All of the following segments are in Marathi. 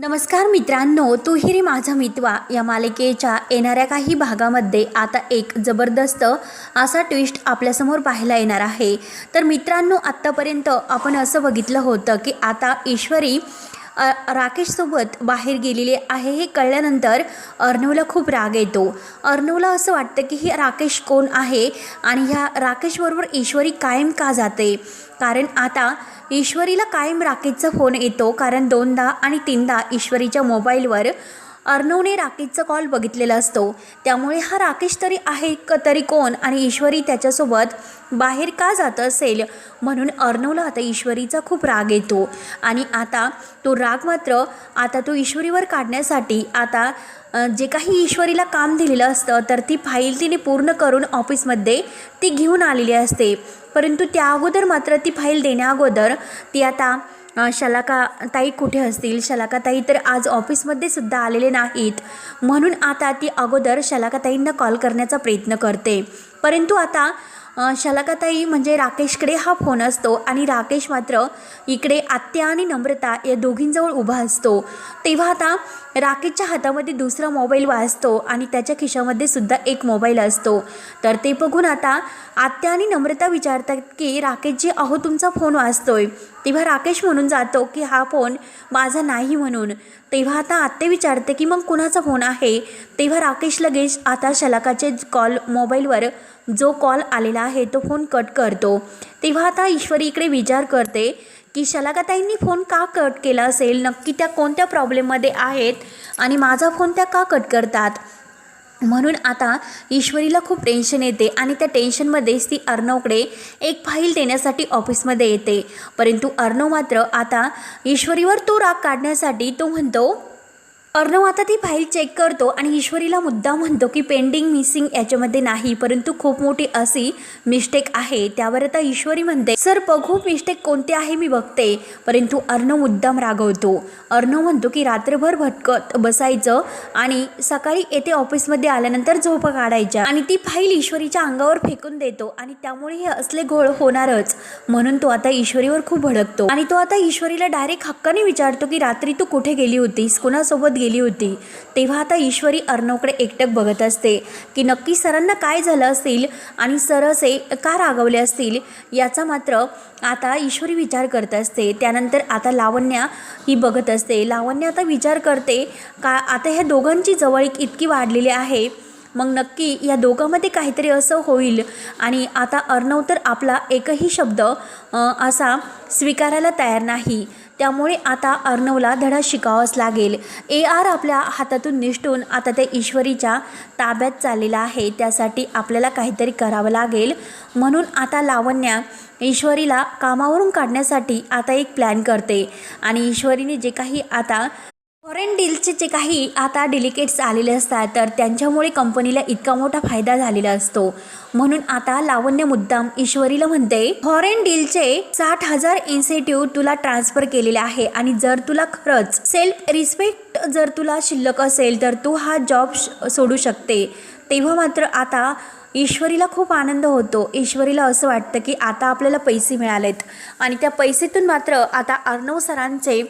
नमस्कार मित्रांनो तुहिरी माझा मितवा. या मालिकेच्या येणाऱ्या काही भागामध्ये आता एक जबरदस्त असा ट्विस्ट आपल्यासमोर पाहायला येणार आहे. तर मित्रांनो आत्तापर्यंत आपण असं बघितलं होतं की आता ईश्वरी राकेशसोबत बाहेर गेलेले आहे हे कळल्यानंतर अर्णवला खूप राग येतो. अर्णवला असं वाटतं की हे राकेश कोण आहे आणि ह्या राकेशबरोबर ईश्वरी कायम का जाते? कारण आता ईश्वरीला कायम राकेशचा फोन येतो कारण दोनदा आणि तीनदा ईश्वरीच्या मोबाईलवर अर्णवने राकेशचा कॉल बघितलेला असतो. त्यामुळे हा राकेश तरी आहे क तरी कोण आणि ईश्वरी त्याच्यासोबत बाहेर का जात असेल? म्हणून अर्णवला आता ईश्वरीचा खूप राग येतो. आणि आता तो राग मात्र आता तो ईश्वरीवर काढण्यासाठी आता जे काही ईश्वरीला काम दिलेलं असतं तर ती फाईल तिने पूर्ण करून ऑफिसमध्ये ती घेऊन आलेली असते. परंतु त्या अगोदर मात्र ती फाईल देण्याअगोदर ती आता शलाकाताई कुठे असतील? शलाकाताई तर आज ऑफिसमध्ये सुद्धा आलेले नाहीत. म्हणून आता ती अगोदर शलाकाताईंना कॉल करण्याचा प्रयत्न करते. परंतु आता शलाकाताई म्हणजे राकेशकडे हा फोन असतो आणि राकेश मात्र इकडे आत्या आणि नम्रता या दोघींजवळ उभा असतो. तेव्हा आता राकेशच्या हातामध्ये दुसरा मोबाईल वाजतो आणि त्याच्या खिशामध्ये सुद्धा एक मोबाईल असतो. तर ते बघून आता आत्या आणि नम्रता विचारतात की राकेशजी अहो तुमचा फोन वाजतोय. तेव्हा राकेश म्हणून जातो की हा फोन माझा नाही म्हणून. तेव्हा आता आत्ते विचारते की मग कुणाचा फोन आहे? तेव्हा राकेश लगेच आता शलाकाचे कॉल मोबाईलवर जो कॉल आलेला आहे तो फोन कट करतो. तेव्हा आता ईश्वरी इकडे विचार करते की शलाकाताईंनी फोन का कट केला असेल? नक्की त्या कोणत्या प्रॉब्लेममध्ये आहेत? आणि माझा फोन त्या का कट करतात? म्हणून आता ईश्वरीला खूप टेन्शन येते आणि त्या टेन्शनमध्येच ती अर्णवकडे एक फाईल देण्यासाठी ऑफिसमध्ये येते. परंतु अर्णव मात्र आता ईश्वरीवर तो राग काढण्यासाठी तो म्हणतो अर्णव आता ती फाईल चेक करतो आणि ईश्वरीला मुद्दा म्हणतो की पेंडिंग मिसिंग याच्यामध्ये नाही परंतु खूप मोठी अशी मिस्टेक आहे. त्यावर आता ईश्वरी म्हणते सर बघू मिस्टेक कोणते आहे मी बघते. परंतु अर्णव मुद्दाम रागवतो. अर्णव म्हणतो की रात्रभर भटकत बसायचं आणि सकाळी येथे ऑफिसमध्ये आल्यानंतर झोप काढायच्या आणि ती फाईल ईश्वरीच्या अंगावर फेकून देतो आणि त्यामुळे हे असले घोळ होणारच. म्हणून तो आता ईश्वरीवर खूप भडकतो आणि तो आता ईश्वरीला डायरेक्ट हक्काने विचारतो की रात्री तू कुठे गेली होतीस? कुणासोबत गेली होती. तेव्हा आता ईश्वरी अर्णवकडे एकटक बघत असते की नक्की सरांना काय झालं असेल आणि सर असे का रागवले असतील याचा मात्र आता ईश्वरी विचार करत असते. त्यानंतर आता लावण्या ही बघत असते. लावण्य आता विचार करते का आता ह्या दोघांची जवळीक इतकी वाढलेली आहे. मग नक्की या दोघांमध्ये काहीतरी असं होईल. आणि आता अर्णव तर आपला एकही शब्द असा स्वीकारायला तयार नाही. त्यामुळे आता अर्णवला धडा शिकावाच लागेल. ए आर आपल्या हातातून निष्ठून आता त्या ईश्वरीच्या ताब्यात चाललेला आहे. त्यासाठी आपल्याला काहीतरी करावं लागेल. म्हणून आता लावण्या ईश्वरीला कामावरून काढण्यासाठी आता एक प्लॅन करते. आणि ईश्वरीने जे काही आता फॉरेन डीलचे जे काही आता डिलिकेट्स आलेले असतात तर त्यांच्यामुळे कंपनीला इतका मोठा फायदा झालेला असतो. म्हणून आता लावण्य मुद्दाम ईश्वरीला म्हणते फॉरेन डीलचे साठ हजार इन्सेटिव्ह तुला ट्रान्सफर केलेले आहे आणि जर तुला खरंच सेल्फ रिस्पेक्ट जर तुला शिल्लक असेल तर तू हा जॉब सोडू शकते. तेव्हा मात्र आता ईश्वरीला खूप आनंद होतो. ईश्वरीला असं वाटतं की आता आपल्याला पैसे मिळालेत. आणि त्या पैसेतून मात्र आता अर्णव सरांचे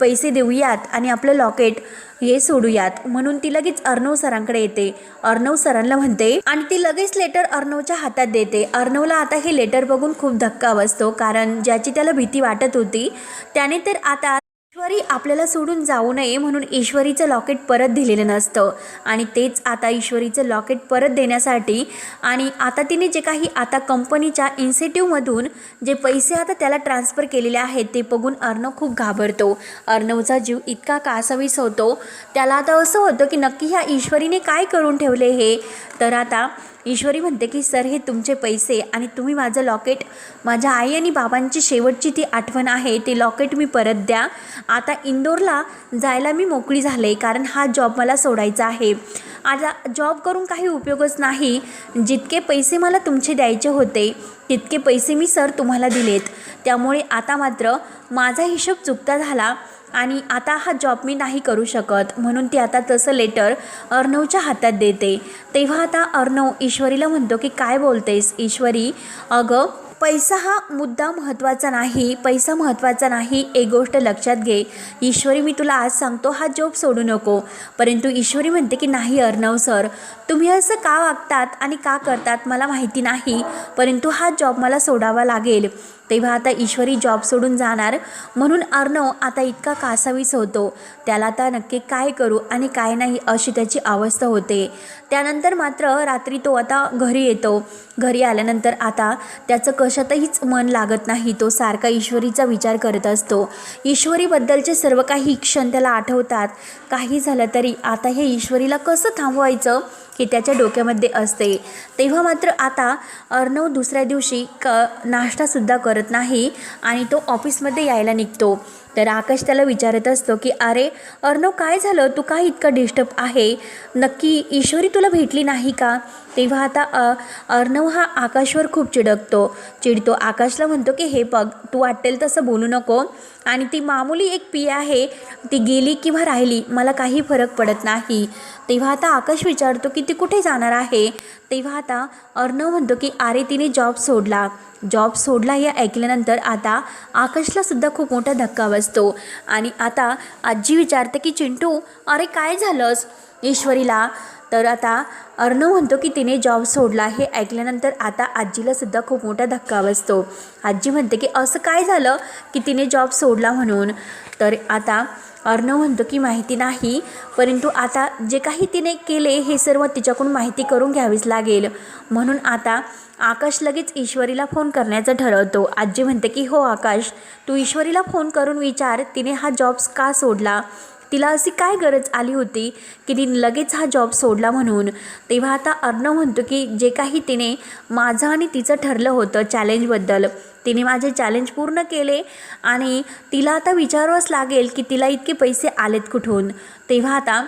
पैसे देऊयात आणि आपलं लॉकेट हे सोडूयात. म्हणून ती लगेच अर्णव सरांकडे येते. अर्णव सरांना म्हणते आणि ती लगेच लेटर अर्णवच्या हातात देते. अर्णवला आता हे लेटर बघून खूप धक्का बसतो कारण ज्याची त्याला भीती वाटत होती त्याने तर आता ईश्वरी आपल्याला सोडून जाऊ नये म्हणून ईश्वरीचं लॉकेट परत दिलेलं नसतं. आणि तेच आता ईश्वरीचं लॉकेट परत देण्यासाठी आणि आता तिने जे काही आता कंपनीच्या इन्सेटिव्हमधून जे पैसे आता त्याला ट्रान्सफर केलेले आहेत ते बघून अर्णव खूप घाबरतो. अर्णवचा जीव इतका कासावीस होतो. त्याला आता असं होतं की नक्की ह्या ईश्वरीने काय करून ठेवले हे? तर आता ईश्वरी म्हणते की सर हे तुमचे पैसे आणि तुम्ही माझं लॉकेट माझ्या आई आणि बाबांची शेवटची ती आठवण आहे ते लॉकेट मी परत द्या. आता इंदोरला जायला मी मोकळी झाले कारण हा जॉब मला सोडायचा आहे. आता जॉब करून काही उपयोगच नाही. जितके पैसे मला तुमचे द्यायचे होते तितके पैसे मी सर तुम्हाला दिलेत. त्यामुळे आता मात्र माझा हिशोब चुकता झाला आणि आता हा जॉब मी नाही करू शकत. म्हणून ती आता तसं लेटर अर्णवच्या हातात देते. तेव्हा आता अर्णव ईश्वरीला म्हणतो की काय बोलतेस ईश्वरी? अगं पैसा हा मुद्दा महत्त्वाचा नाही पैसा महत्त्वाचा नाही एक गोष्ट लक्षात घे. ईश्वरी मी तुला आज सांगतो हा जॉब सोडू नको. परंतु ईश्वरी म्हणते की नाही अर्णव सर तुम्ही असं का वागतात आणि का करतात मला माहिती नाही परंतु हा जॉब मला सोडावा लागेल. तेव्हा आता ईश्वरी जॉब सोडून जाणार. म्हणून अर्णव आता इतका कासावीस होतो. त्याला आता नक्की काय करू आणि काय नाही अशी त्याची अवस्था होते. त्यानंतर मात्र रात्री तो आता घरी येतो. घरी आल्यानंतर आता त्याचं कशातहीच मन लागत नाही. तो सारखा ईश्वरीचा विचार करत असतो. ईश्वरीबद्दलचे सर्व काही क्षण त्याला आठवतात. काही झालं तरी आता हे ईश्वरीला कसं थांबवायचं? हे त्याच्या डोक्यामध्ये असते. तेव्हा मात्र आता अर्णव दुसऱ्या दिवशी क नाश्तासुद्धा करत नाही आणि तो ऑफिसमध्ये यायला निघतो. तर आकाश त्याला विचारत असतो की अरे अर्णव काय झालं? तू काय इतकं डिस्टर्ब आहे? नक्की ईश्वरी तुला भेटली नाही का? तेव्हा आता अ, अर्णव हा आकाशवर खूप चिडकतो. चिडतो. आकाशला म्हणतो की हे बघ तू वाटेल तसं बोलू नको. आणि ती मामुली एक पी आहे. ती गेली किंवा राहिली मला काही फरक पडत नाही. तेव्हा आता आकाश विचारतो की ती कुठे जाणार आहे? तेव्हा आता अर्णव म्हणतो की अरे तिने जॉब सोडला. जॉब सोडला हे ऐकल्यानंतर आता आकाशला सुद्धा खूप मोठा धक्का बसतो. आणि आता आजी विचारते की चिंटू अरे काय झालंस? ईश्वरीला. तर आता अर्णव म्हणतो की तिने जॉब सोडला हे ऐकल्यानंतर आता आजीला सुद्धा खूप मोठा धक्का बसतो. आजी म्हणते की असं काय झालं की तिने जॉब सोडला म्हणून? तर आता अर्णव म्हणतो की माहिती नाही. परंतु आता जे काही तिने केले हे सर्व तिच्याकडून माहिती करून घ्यावीच लागेल. म्हणून आता आकाश लगेच ईश्वरीला फोन करण्याचं ठरवतो. आजी म्हणते की हो आकाश तू ईश्वरीला फोन करून विचार. तिने हा जॉब्स का सोडला? तिला अशी काय गरज आली होती की तिने लगेच हा जॉब सोडला म्हणून? तेव्हा आता अर्णव म्हणतो की जे काही तिने माझं आणि तिचं ठरलं होतं चॅलेंजबद्दल तिने माझे चॅलेंज पूर्ण केले आणि तिला आता विचारावंच लागेल की तिला इतके पैसे आलेत कुठून? तेव्हा आता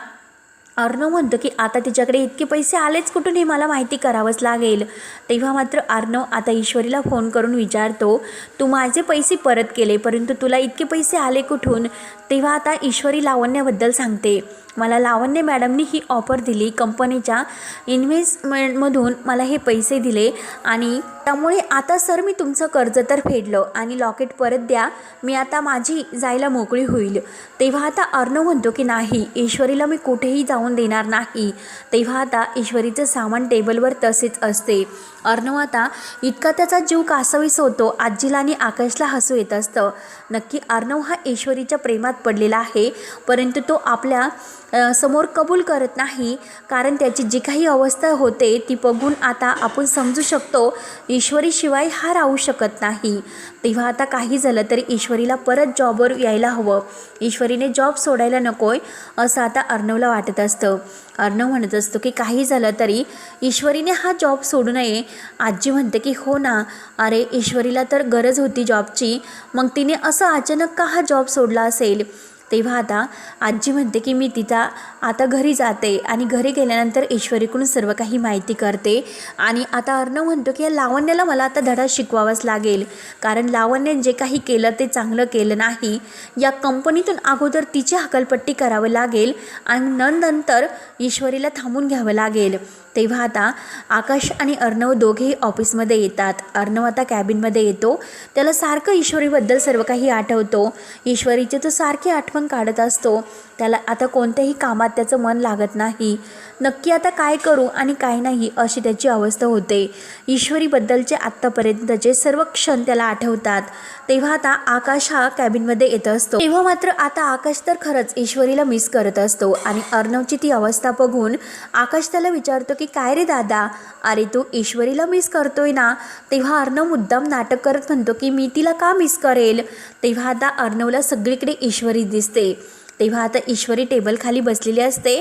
अर्णव म्हणतो की आता तिच्याकडे इतके पैसे आलेच कुठून हे मला माहिती करावंच लागेल. तेव्हा मात्र अर्णव आता ईश्वरीला फोन करून विचारतो तू माझे पैसे परत केले परंतु तुला इतके पैसे आले कुठून? तेव्हा आता ईश्वरी लावण्याबद्दल सांगते. मला लावण्य मॅडमनी ही ऑफर दिली. कंपनीच्या इन्व्हेस्टमेंटमधून मला हे पैसे दिले आणि त्यामुळे आता सर मी तुमचं कर्ज तर फेडलं आणि लॉकेट परत द्या. मी आता माझी जायला मोकळी होईल. तेव्हा आता अर्णव म्हणतो की नाही ईश्वरीला मी कुठेही जाऊन देणार नाही. तेव्हा आता ईश्वरीचं सामान टेबलवर तसेच असते. अर्णव आता इतका त्याचा जीव कासवीस होतो आजीला आणि आकाशला हसू येत असतं. नक्की अर्णव हा ईश्वरीच्या प्रेमात पडलेला आहे परंतु तो आपल्यासमोर कबूल करत नाही कारण त्याची जी काही अवस्था होते ती बघून आता आपण समजू शकतो ईश्वरीशिवाय हा राहू शकत नाही. तेव्हा आता काही झालं तरी ईश्वरीला परत जॉबवर यायला हवं. ईश्वरीने जॉब सोडायला नकोय असं आता अर्णवला वाटत असतं. अर्णव म्हणत असतो की काही झालं तरी ईश्वरीने हा जॉब सोडू नये. आजी म्हणते की हो ना. अरे ईश्वरीला तर गरज होती जॉबची मग तिने असं अचानक का हा जॉब सोडला असेल? तेव्हा आता आजी म्हणते की मी तिचा आता घरी जाते आणि घरी गेल्यानंतर ईश्वरीकडून सर्व काही माहिती करते. आणि आता अर्णव म्हणतो की या लावण्याला मला आता धडा शिकवावाच लागेल. कारण लावण्याने जे काही केलं ते चांगलं केलं नाही. या कंपनीतून अगोदर तिची हकलपट्टी करावं लागेल आणि न- नंतर ईश्वरीला थांबून घ्यावं लागेल. तेव्हा आता आकाश आणि अर्णव दोघेही ऑफिसमध्ये येतात. अर्णव आता कॅबिनमध्ये येतो. त्याला सारखं ईश्वरीबद्दल सर्व काही आठवतो. ईश्वरीची तो सारखी आठवण काढत असतो. त्याला आता कोणत्याही कामात त्याचं मन लागत नाही. नक्की आता काय करू आणि काय नाही अशी त्याची अवस्था होते. ईश्वरीबद्दलचे आत्तापर्यंतचे सर्व क्षण त्याला आठवतात. तेव्हा आता आकाश हा कॅबिनमध्ये येत असतो. तेव्हा मात्र आता आकाश तर खरंच ईश्वरीला मिस करत असतो. आणि अर्णवची ती अवस्था बघून आकाश त्याला विचारतो की काय रे दादा? अरे तू ईश्वरीला मिस करतोय ना? तेव्हा अर्णव मुद्दाम नाटक करत म्हणतो की मी तिला का मिस करेल? तेव्हा आता अर्णवला सगळीकडे ईश्वरी दिसते. तेव्हा आता ईश्वरी टेबल खाली बसलेली असते.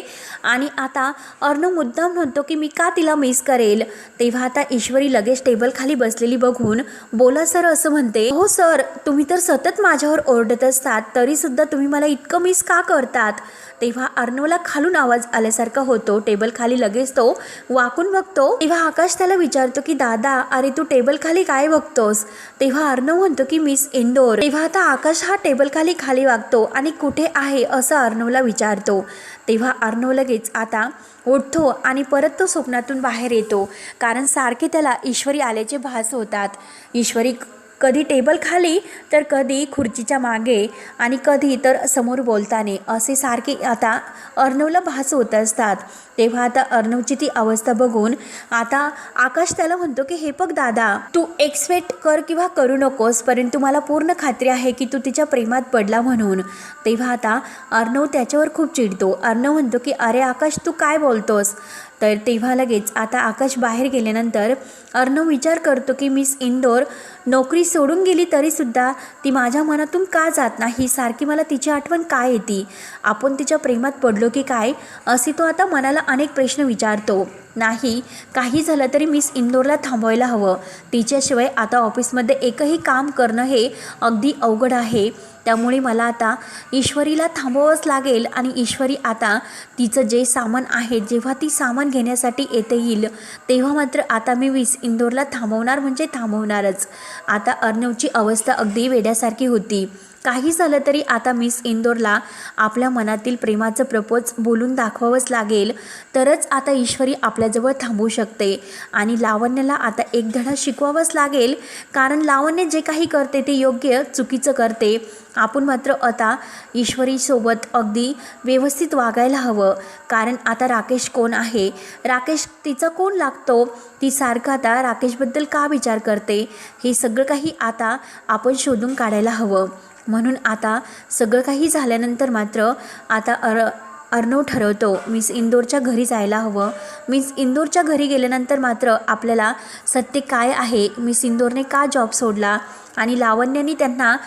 आणि आता अर्णव मुद्दाम म्हणतो की मी का तिला मिस करेल? तेव्हा आता ईश्वरी लगेच टेबल खाली बसलेली बघून बोला सर असं म्हणते. हो सर तुम्ही तर सतत माझ्यावर ओरडत असतात तरीसुद्धा तुम्ही मला इतकं मिस का करतात? तेव्हा अर्णवला खालून आवाज आल्यासारखा होतो. टेबल खाली लगेच तो वाकून बघतो. तेव्हा आकाश त्याला विचारतो की दादा अरे तू टेबल खाली काय बघतोस? तेव्हा अर्णव म्हणतो की मिस इंदोर. तेव्हा आता आकाश हा टेबल खाली खाली वागतो आणि कुठे आहे असं अर्णवला विचारतो. तेव्हा अर्णव लगेच आता उठतो आणि परत तो स्वप्नातून बाहेर येतो. कारण सारखे त्याला ईश्वरी आल्याचे भास होतात. ईश्वरी कधी टेबल खाली तर कधी खुर्चीच्या मागे आणि कधी तर समोर बोलताना. असे सारखे आता अर्णवला भास होत असतात. तेव्हा आता अर्णवची ती अवस्था बघून आता आकाश त्याला म्हणतो की हे बघ दादा तू एक्सपेक्ट कर किंवा करू नकोस परंतु मला पूर्ण खात्री आहे की तू तिच्या प्रेमात पडला म्हणून. तेव्हा आता अर्णव त्याच्यावर खूप चिडतो. अर्णव म्हणतो की अरे आकाश तू काय बोलतोस? तर तेव्हा लगेच आता आकाश बाहेर गेल्यानंतर अर्णव विचार करतो की मिस इंदोर नोकरी सोडून गेली तरीसुद्धा ती माझ्या मनातून का जात नाही? सारखी मला तिची आठवण काय येते? आपण तिच्या प्रेमात पडलो की काय? असे तो आता मनाला अनेक प्रश्न विचारतो. नाही काही झालं तरी मिस इंदोरला थांबवायला हवं. तिच्याशिवाय आता ऑफिसमध्ये एकही काम करणं हे अगदी अवघड आहे. त्यामुळे मला आता ईश्वरीला थांबवावंच लागेल आणि ईश्वरी आता तिचं जे सामान आहे जेव्हा ती सामान घेण्यासाठी येते येईल तेव्हा मात्र आता मी वीस इंदोरला थांबवणार म्हणजे थांबवणारच. आता अर्णवची अवस्था अगदी वेड्यासारखी होती. काही झालं तरी आता मिस इंदोरला आपल्या मनातील प्रेमाचं प्रपोज बोलून दाखवावंच लागेल. तरच आता ईश्वरी आपल्याजवळ थांबू शकते. आणि लावण्याला आता एक धडा शिकवावंच लागेल. कारण लावण्य जे काही करते ते योग्य चुकीचं करते. आपण मात्र आता ईश्वरीसोबत अगदी व्यवस्थित वागायला हवं. कारण आता राकेश कोण आहे? राकेश तिचा कोण लागतो? ती सारखं आता राकेशबद्दल का विचार करते? हे सगळं काही आता आपण शोधून काढायला हवं. म्हणून आता सगळं काही झाल्यानंतर मात्र आता अर अर्णव ठरवतो मिस इंदोरच्या घरी जायला हवं. मिस इंदोरच्या घरी गेल्यानंतर मात्र आपल्याला सत्य काय आहे? मिस इंदोरने का जॉब सोडला? आणि लावण्याने त्यांना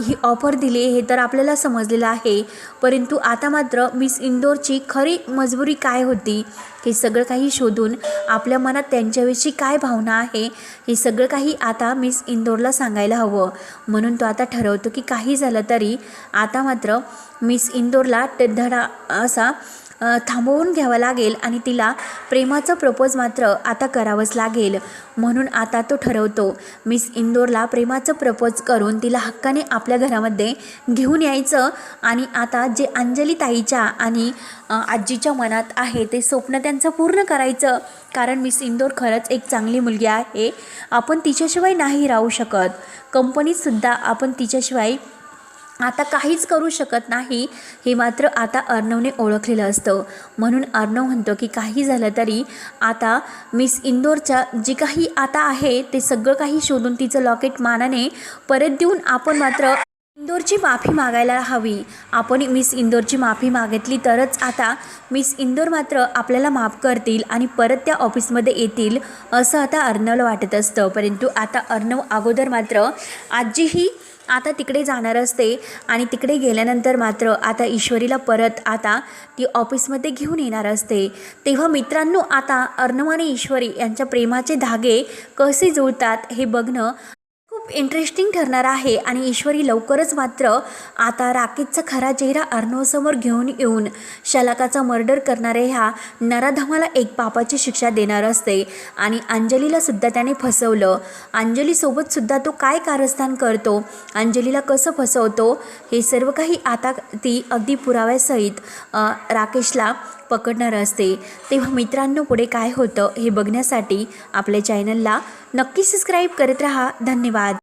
ही ऑफर दिली. हे तर आपल्याला समजलेलं आहे. परंतु आता मात्र मिस इंदोरची खरी मजबुरी काय होती? हे सगळं काही शोधून आपल्या मनात त्यांच्याविषयी काय भावना आहे? हे सगळं काही आता मिस इंदोरला सांगायला हवं. म्हणून तो आता ठरवतो की काही झालं तरी आता मात्र मिस इंदोरला ट- धडा असा थांबवून घ्यावं लागेल आणि तिला प्रेमाचं प्रपोज मात्र आता करावंच लागेल. म्हणून आता तो ठरवतो मिस इंदोरला प्रेमाचं प्रपोज करून तिला हक्काने आपल्या घरामध्ये घेऊन यायचं आणि आता जे अंजली ताईच्या आणि आजीच्या मनात आहे ते स्वप्न त्यांचं पूर्ण करायचं. कारण मिस इंदोर खरंच एक चांगली मुलगी आहे. आपण तिच्याशिवाय नाही राहू शकत. कंपनीतसुद्धा आपण तिच्याशिवाय आता काहीच करू शकत नाही हे मात्र आता अर्णवने ओळखलेलं असतं. म्हणून अर्णव म्हणतो की काही झालं तरी आता मिस इंदोरच्या जी काही आता आहे ते सगळं काही शोधून तिचं लॉकेट मानाने परत देऊन आपण मात्र इंदोरची माफी मागायला हवी. आपण मिस इंदोरची माफी मागितली तरच आता मिस इंदोर मात्र आपल्याला माफ करतील आणि परत त्या ऑफिसमध्ये येतील असं आता अर्णवला वाटत असतं. परंतु आता अर्णव अगोदर मात्र आजीही आता तिकडे जाणार असते आणि तिकडे गेल्यानंतर मात्र आता ईश्वरीला परत आता ती ऑफिसमध्ये घेऊन येणार असते. तेव्हा मित्रांनो आता अर्णव आणि ईश्वरी यांच्या प्रेमाचे धागे कसे जुळतात हे बघणं खूप इंटरेस्टिंग ठरणार आहे. आणि ईश्वरी लवकरच मात्र आता राकेशचा खरा चेहरा अर्णवसमोर घेऊन येऊन शलाकाचा मर्डर करणाऱ्या ह्या नराधमाला एक पापाची शिक्षा देणार असते. आणि अंजलीला सुद्धा त्याने फसवलं. अंजलीसोबत सुद्धा तो काय कारस्थान करतो? अंजलीला कसं फसवतो? हे सर्व काही आता ती अगदी पुराव्यासहित राकेशला पकडणारं असते. तेव्हा मित्रांनो पुढे काय होतं हे बघण्यासाठी आपल्या चॅनलला नक्की सबस्क्राईब करत राहा. धन्यवाद.